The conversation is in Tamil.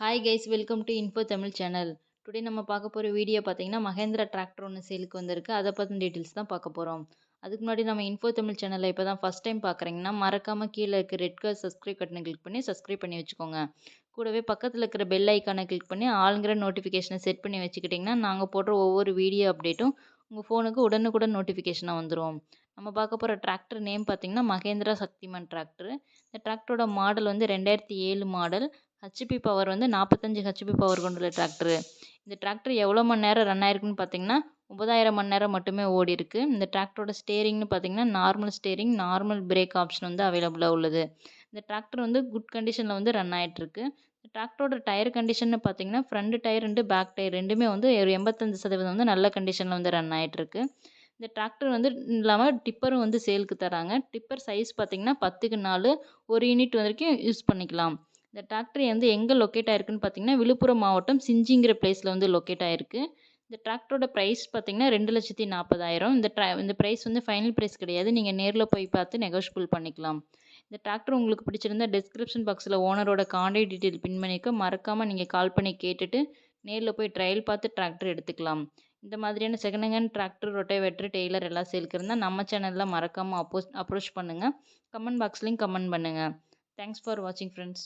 Hi guys welcome to info Tamil channel today நம்ம பார்க்க போகிற வீடியோ பார்த்தீங்கன்னா மகேந்திரா டிராக்டர் ஒன்று சேலுக்கு வந்திருக்கு. அதை பற்றின டீட்டெயில்ஸ் தான் பார்க்க போகிறோம் அதுக்கு முன்னாடி நம்ம இன்ஃபோ தமிழ் சேனலை இப்போ தான் ஃபஸ்ட் டைம் பார்க்குறீங்கன்னா மறக்காமல் கீழே இருக்க ரெட் கலர் சப்ஸ்கிரைப் பட்டனை கிளிக் பண்ணி சப்ஸ்கிரைப் பண்ணி வச்சுக்கோங்க. கூடவே பக்கத்தில் இருக்கிற பெல் ஐக்கானை கிளிக் பண்ணி ஆளுங்கிற நோட்டிஃபிகேஷனை செட் பண்ணி வச்சுக்கிட்டிங்கன்னா நாங்கள் போடுற ஒவ்வொரு வீடியோ அப்டேட்டும் உங்கள் ஃபோனுக்கு உடனுக்குடன் நோட்டிஃபிகேஷனாக வந்துடும் நம்ம பார்க்க போகிற டிராக்டர் நேம் பார்த்தீங்கன்னா மகேந்திரா சக்திமான் டிராக்டர் இந்த டிராக்டரோட மாடல் வந்து ரெண்டாயிரத்தி ஏழு மாடல் ஹெச்பி பவர் வந்து நாற்பத்தஞ்சி ஹெச்பி பவர் கொண்டுள்ள டிராக்டரு இந்த டிராக்டர் எவ்வளோ மணி நேரம் ரன் ஆயிருக்குன்னு பார்த்தீங்கன்னா ஒம்பதாயிரம் மணி நேரம் மட்டுமே ஓடிருக்கு இந்த டிராக்டரோட ஸ்டேரிங்னு பார்த்தீங்கன்னா normal steering normal brake option வந்து அவைலபிளாக உள்ளது. இந்த டிராக்டர் வந்து குட் கண்டிஷனில் வந்து ரன் ஆகிட்ருக்கு இந்த டிராக்டரோட டயர் கண்டிஷன் பார்த்தீங்கன்னா ஃப்ரண்ட் டயர் ரெண்டு பேக் டயர் ரெண்டுமே வந்து ஒரு எண்பத்தஞ்சு சதவீதம் வந்து நல்ல கண்டிஷனில் வந்து ரன் ஆகிட்ருக்கு இந்த டிராக்டர் வந்து இல்லாமல் டிப்பரும் வந்து சேலுக்கு தராங்க. டிப்பர் சைஸ் பார்த்தீங்கன்னா பத்துக்கு நாலு ஒரு யூனிட் வரைக்கும் யூஸ் பண்ணிக்கலாம். இந்த டிராக்டர் வந்து எங்கே லொக்கேட் ஆயிருக்குன்னு பார்த்தீங்கன்னா விழுப்புரம் மாவட்டம் சிஞ்சிங்கிற பிளேஸில் வந்து லொக்கேட் ஆயிருக்கு. இந்த டிராக்டரோட ப்ரைஸ் பார்த்தீங்கன்னா ரெண்டு லட்சத்தி நாற்பதாயிரம் இந்த ட்ரா இந்த ப்ரைஸ் வந்து ஃபைனல் ப்ரைஸ் கிடையாது. நீங்கள் நேரில் போய் பார்த்து நெகோஷியபிள் பண்ணிக்கலாம். இந்த டிராக்டர் உங்களுக்கு பிடிச்சிருந்தா டிஸ்கிரிப்ஷன் பாக்ஸில் ஓனரோட காண்டாக்ட் டீட்டெயில் பின் பண்ணிக்க. மறக்காமல் நீங்கள் கால் பண்ணி கேட்டுட்டு நேரில் போய் ட்ரையல் பார்த்து டிராக்டர் எடுத்துக்கலாம். இந்த மாதிரியான second hand tractor rotavator trailer எல்லாம் சேலுக்கு இருந்தால் நம்ம சேனலில் மறக்காமல் அப்போஸ் அப்ரோச் பண்ணுங்கள் கமெண்ட் பாக்ஸ்லேயும் கமெண்ட் பண்ணுங்கள் தேங்க்ஸ் ஃபார் வாட்சிங் ஃப்ரெண்ட்ஸ்